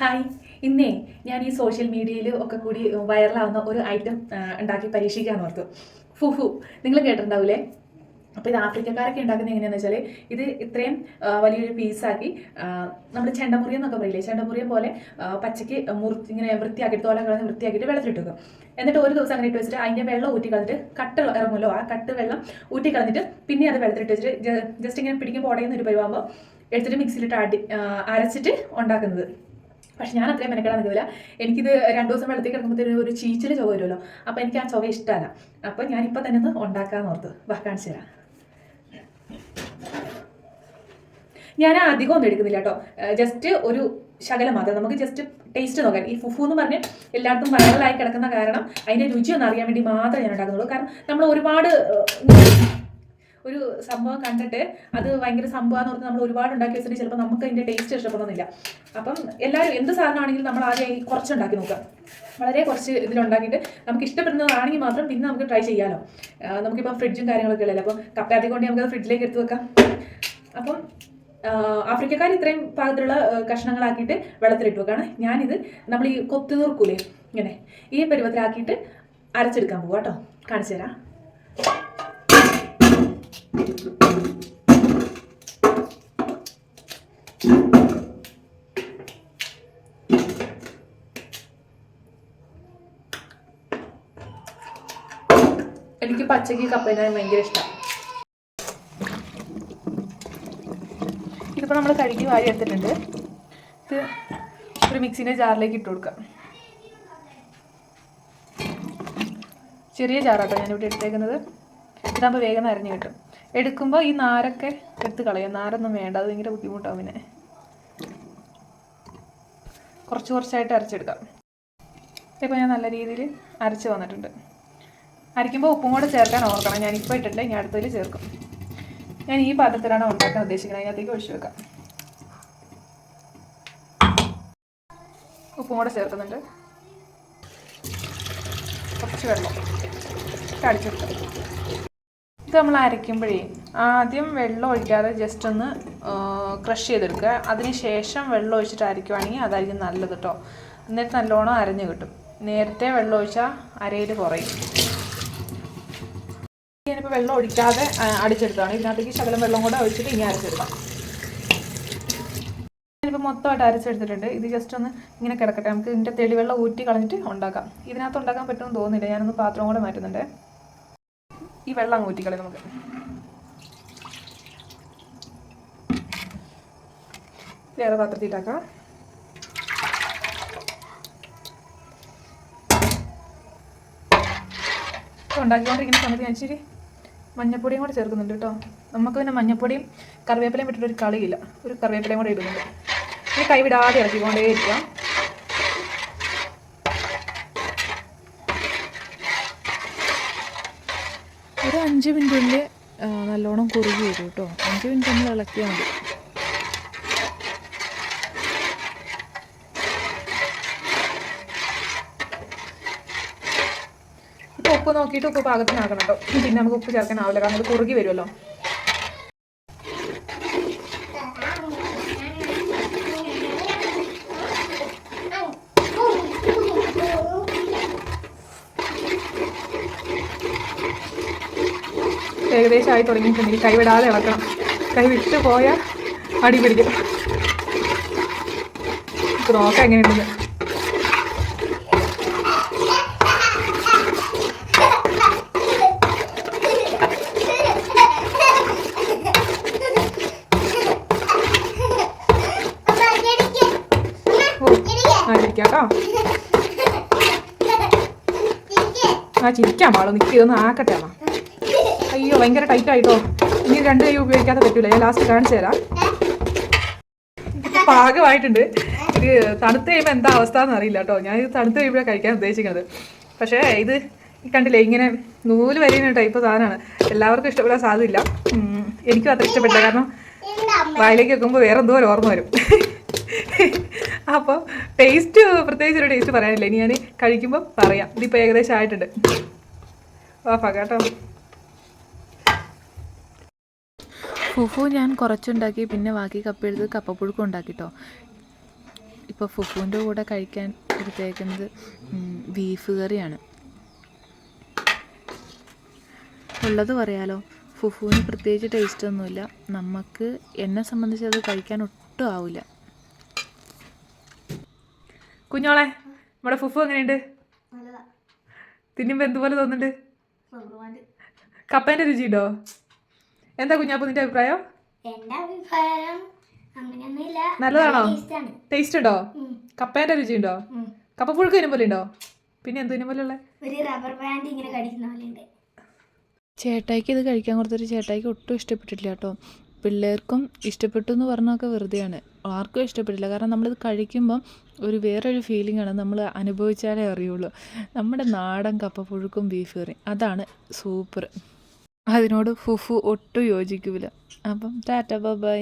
Hi ഇന്നേ ഞാൻ ഈ സോഷ്യൽ മീഡിയയിൽ ഒക്കെ കൂടി വൈറലാവുന്ന ഒരു ഐറ്റം ഉണ്ടാക്കി പരീക്ഷിക്കാൻ ഓർത്തു. ഫുഫു നിങ്ങൾ കേട്ടിട്ടുണ്ടാവില്ലേ അപ്പോൾ ഇത് ആഫ്രിക്കക്കാരൊക്കെ ഉണ്ടാക്കുന്നത് എങ്ങനെയാണെന്ന് വെച്ചാൽ ഇത് ഇത്രയും വലിയൊരു പീസാക്കി നമ്മൾ ചെണ്ടമുറിയം എന്നൊക്കെ പറയില്ലേ? ചെണ്ടമുറിയം പോലെ പച്ചയ്ക്ക് മുറി ഇങ്ങനെ വൃത്തിയാക്കിയിട്ട് തോല കളഞ്ഞ് വൃത്തിയാക്കിയിട്ട് വെള്ളത്തിലിട്ട് വെക്കും എന്നിട്ട് ഒരു ദിവസം അങ്ങനെ ഇട്ട് വെച്ചിട്ട് അതിന്റെ വെള്ളം ഊറ്റി കളഞ്ഞിട്ട് കട്ട് ഇറങ്ങുമല്ലോ? ആ കട്ട് വെള്ളം ഊറ്റി കളഞ്ഞിട്ട് പിന്നെ അത് വെള്ളത്തിലിട്ട് വെച്ചിട്ട് ജസ്റ്റ് ഇങ്ങനെ പിടിക്കുമ്പോൾ ഉടയുന്ന ഒരു പരിവാകുമ്പോൾ എടുത്തിട്ട് മിക്സിയിലിട്ട് അടി അരച്ചിട്ട് ഉണ്ടാക്കുന്നത്. പക്ഷെ ഞാൻ അത്രയും മെനക്കെടാൻ നിൽക്കില്ല. എനിക്കിത് രണ്ടു ദിവസം വെള്ളത്തിൽ കിടക്കുമ്പോഴത്തേനും ഒരു ചീച്ചിൽ ചുവ വരുമല്ലോ. അപ്പോൾ എനിക്ക് ആ ചുവ ഇഷ്ടമല്ല. അപ്പോൾ ഇപ്പം തന്നെ ഒന്ന് ഉണ്ടാക്കാമെന്ന് ഓർത്ത് വാ കാണിച്ചു തരാം. ഞാൻ അധികം ഒന്നും എടുക്കുന്നില്ല കേട്ടോ. ജസ്റ്റ് ഒരു ശകലം മാത്രം. നമുക്ക് ജസ്റ്റ് ടേസ്റ്റ് നോക്കാൻ ഈ ഫുഫു എന്ന് പറഞ്ഞ് എല്ലായിടത്തും വൈറലായി കിടക്കുന്ന കാരണം അതിന്റെ രുചി ഒന്ന് അറിയാൻ വേണ്ടി മാത്രമേ ഞാൻ ഉണ്ടാക്കുന്നുള്ളൂ. കാരണം നമ്മൾ ഒരുപാട് ഒരു സംഭവം കണ്ടിട്ട് അത് ഭയങ്കര സംഭവമാണെന്ന് പറഞ്ഞ് നമ്മൾ ഒരുപാട് ഉണ്ടാക്കി വെച്ചിട്ട് ചിലപ്പോൾ നമുക്ക് അതിന്റെ ടേസ്റ്റ് ഇഷ്ടപ്പെടുന്നില്ല. അപ്പം എല്ലാവരും എന്ത് സാധനമാണെങ്കിലും നമ്മൾ ആദ്യം ഈ കുറച്ചുണ്ടാക്കി നോക്കാം വളരെ കുറച്ച് ഇതിലുണ്ടാക്കിയിട്ട് നമുക്ക് ഇഷ്ടപ്പെടുന്നതാണെങ്കിൽ മാത്രം പിന്നെ നമുക്ക് ട്രൈ ചെയ്യാമല്ലോ നമുക്കിപ്പോൾ ഫ്രിഡ്ജും കാര്യങ്ങളൊക്കെ ഉള്ളല്ലോ അപ്പം കപ്പയാത്തി കൊണ്ട് നമുക്ക് ഫ്രിഡ്ജിലേക്ക് എടുത്ത് വെക്കാം. അപ്പം ആഫ്രിക്കക്കാർ ഇത്രയും പാകത്തിലുള്ള കഷ്ണങ്ങളാക്കിയിട്ട് വെള്ളത്തിലിട്ട് വെക്കാണ്. ഞാനിത് നമ്മൾ ഈ കൊത്തു നുറുക്കൂലേ ഇങ്ങനെ ഈ പരുവത്തിലാക്കിയിട്ട് അരച്ചെടുക്കാൻ പോകാം കേട്ടോ. കാണിച്ചു തരാം. എനിക്ക് പച്ചക്ക് കപ്പേനെ ഭയങ്കര ഇഷ്ടം. ഇതിപ്പോൾ നമ്മൾ കഴുകി വാരി എടുത്തിട്ടുണ്ട്. ഇത് ഒരു മിക്സിന്റെ ജാറിലേക്ക് ഇട്ട് കൊടുക്കാം. ചെറിയ ജാറാട്ടോ ഞാനിവിടെ എടുത്തേക്കുന്നത്. ഇതാകുമ്പോൾ വേഗം അരഞ്ഞു കിട്ടും. എടുക്കുമ്പോൾ ഈ നാരൊക്കെ എടുത്ത് കളയാം. നാരൊന്നും വേണ്ട അത് ഭയങ്കര ബുദ്ധിമുട്ടാവും പിന്നെ. കുറച്ച് കുറച്ചായിട്ട് അരച്ചെടുക്കാം. ഇപ്പോൾ ഞാൻ നല്ല രീതിയിൽ അരച്ച് വന്നിട്ടുണ്ട്. അരയ്ക്കുമ്പോൾ ഉപ്പും കൂടെ ചേർക്കാൻ ഓർക്കണം. ഞാൻ ഇപ്പോൾ ഇട്ടിട്ട് ഇനി അടുത്തതിൽ ചേർക്കും. ഞാൻ ഈ പാത്രത്തിലാണ് ഉണ്ടാക്കാൻ ഉദ്ദേശിക്കുന്നത്. അതിനകത്തേക്ക് ഒഴിച്ചു വെക്കാം. ഉപ്പും കൂടെ ചേർക്കുന്നുണ്ട്. കുറച്ച് വെള്ളം. അടിച്ചെടുക്കാം ഇത് നമ്മൾ അരയ്ക്കുമ്പോഴേ ആദ്യം വെള്ളം ഒഴിക്കാതെ ജസ്റ്റ് ഒന്ന് ക്രഷ് ചെയ്തെടുക്കുക. അതിന് ശേഷം വെള്ളം ഒഴിച്ചിട്ട് അരയ്ക്കുവാണെങ്കിൽ അതായിരിക്കും നല്ലത് കേട്ടോ എന്നിട്ട് നല്ലോണം അരഞ്ഞു കിട്ടും. നേരത്തെ വെള്ളം ഒഴിച്ചാൽ അരയിൽ കുറയും. ഞാനിപ്പോൾ വെള്ളം ഒഴിക്കാതെ അടിച്ചെടുത്താണ് ഇതിനകത്തേക്ക് ശകലം വെള്ളം കൂടെ ഒഴിച്ചിട്ട് ഇനി അരച്ചെടുക്കാം. ഞാനിപ്പോൾ മൊത്തമായിട്ട് അരച്ചെടുത്തിട്ടുണ്ട്. ഇത് ജസ്റ്റ് ഒന്ന് ഇങ്ങനെ കിടക്കട്ടെ. നമുക്ക് ഇതിന്റെ തെളിവെള്ളം ഊറ്റി കളഞ്ഞിട്ട് ഉണ്ടാക്കാം. ഇതിനകത്ത് ഉണ്ടാക്കാൻ പറ്റുമെന്ന് തോന്നുന്നില്ല. ഞാനൊന്ന് പാത്രം കൂടെ മാറ്റുന്നുണ്ട്. ഈ വെള്ളം അങ്ങ് ഊറ്റിക്കളി നമുക്ക്. വേറെ പാത്രത്തിട്ടാക്കാം ഉണ്ടാക്കിക്കൊണ്ടിരിക്കുന്ന സമയത്ത് ഞാൻ ഇച്ചിരി മഞ്ഞപ്പൊടിയും കൂടെ ചേർക്കുന്നുണ്ട് കേട്ടോ. നമുക്ക് പിന്നെ മഞ്ഞപ്പൊടിയും കറിവേപ്പിലയും വിട്ടിട്ടൊരു കളിയില്ല. ഒരു കറിവേപ്പിലയും കൂടെ ഇടുന്നുണ്ട്. ഇനി കൈവിടാതെ ഇറക്കിക്കൊണ്ടേ ഒരു അഞ്ച് മിനിറ്റിൽ നല്ലോണം കുറുകി വരും കേട്ടോ. അഞ്ച് മിനിറ്റ് നമ്മൾ ഇളക്കിയാൽ മതി. ഉപ്പ് നോക്കിയിട്ട് ഉപ്പ് പാകത്തിനാക്കണം കേട്ടോ. പിന്നെ നമുക്ക് ഉപ്പ് ചേർക്കാനാവില്ല കാരണം അത് കുറുകി വരുമല്ലോ. ഏകദേശം ആയി തുടങ്ങിയിട്ടുണ്ടെങ്കിൽ കൈ വിടാതെ ഇളക്കണം. കൈ വിട്ട് പോയാൽ അടി പിടിക്കും. നോക്കാം എങ്ങനെയുണ്ടെന്ന്. ഓ ആ ചിരിക്കാൻ പാടും നിൽക്കി ഒന്ന് ആക്കട്ടെ അമ്മ. അയ്യോ ഭയങ്കര ടൈറ്റ് ആയിട്ടോ. ഇനി രണ്ട് കൈ ഉപയോഗിക്കാതെ പറ്റൂല. ഞാൻ ലാസ്റ്റ് കാണിച്ചു തരാം. പാകമായിട്ടുണ്ട്. ഇത് തണുത്ത് കഴിയുമ്പോൾ എന്താ അവസ്ഥ എന്ന് അറിയില്ല കേട്ടോ. ഞാൻ ഇത് തണുത്ത് കഴിയുമ്പോഴാണ് കഴിക്കാൻ ഉദ്ദേശിക്കുന്നത്. പക്ഷേ ഇത് കണ്ടില്ലേ ഇങ്ങനെ നൂൽ വരുന്ന ടൈപ്പ് സാധനമാണ്. എല്ലാവർക്കും ഇഷ്ടപ്പെടാൻ സാധ്യമില്ല എനിക്കും അത്ര ഇഷ്ടപ്പെട്ടില്ല കാരണം വായിലേക്ക് വെക്കുമ്പോൾ വേറെ എന്തോ ഓർമ്മ വരും. അപ്പോൾ ടേസ്റ്റ് പ്രത്യേകിച്ച് ഒരു ടേസ്റ്റ് പറയാനില്ല. ഇനി ഞാൻ കഴിക്കുമ്പോൾ പറയാം. ഇതിപ്പോൾ ഏകദേശം ആയിട്ടുണ്ട്. വാ കേട്ടോ ഫുഫു ഞാൻ കുറച്ചുണ്ടാക്കി പിന്നെ ബാക്കി കപ്പെടുത്ത് കപ്പപ്പുഴുക്കും ഉണ്ടാക്കിട്ടോ. ഇപ്പോൾ ഫുഫുവിന്റെ കൂടെ കഴിക്കാൻ എടുത്തേക്കുന്നത് ബീഫ് കറിയാണ്. ഉള്ളത് പറയാലോ ഫുഫുവിന് പ്രത്യേകിച്ച് ടേസ്റ്റ് ഒന്നുമില്ല. നമുക്ക് എന്നെ സംബന്ധിച്ച് അത് കഴിക്കാൻ ഒട്ടും ആവില്ല കുഞ്ഞോളെ നമ്മുടെ ഫുഫു എങ്ങനെയുണ്ട്? തിന്നുമ്പോൾ എന്തുപോലെ തോന്നുന്നുണ്ട്? കപ്പേന്റെ രുചിയുണ്ടോ? എന്താ കുഞ്ഞാപ്പു നിന്റെ അഭിപ്രായം? അഭിപ്രായം അങ്ങനെയൊന്നുമില്ല. നല്ലതാണോ? ടേസ്റ്റാണ് ടേസ്റ്റ് ഉണ്ടോ? കപ്പേന്റെ രുചി ഉണ്ടോ കപ്പ പുഴുക്ക് ഇതിനെ പോലെ ഉണ്ടോ? പിന്നെ എന്തു ഇതിനെ പോലെ ഉള്ളത് ഒരു റബ്ബർ ബാൻഡ് ഇങ്ങനെ കടിക്കുന്ന പോലെ ഉണ്ട്. ചേട്ടായിക്ക് ഇത് കഴിക്കാൻ കൊടുത്തൊരു ചേട്ടായിക്ക് ഒട്ടും ഇഷ്ടപ്പെട്ടിട്ടില്ല കേട്ടോ. പിള്ളേർക്കും ഇഷ്ടപ്പെട്ടു എന്ന് പറഞ്ഞൊക്കെ വെറുതെയാണ്. ആർക്കും ഇഷ്ടപ്പെട്ടില്ല. കാരണം നമ്മളിത് കഴിക്കുമ്പം ഒരു വേറൊരു ഫീലിംഗ് ആണ് നമ്മൾ അനുഭവിച്ചാലേ അറിയുള്ളൂ. നമ്മുടെ നാടൻ കപ്പപ്പുഴുക്കും ബീഫ് കറിയും അതാണ് സൂപ്പർ അതിനോട് ഫുഫു ഒട്ടും യോജിക്കില്ല അപ്പം ടാറ്റ ബൈ.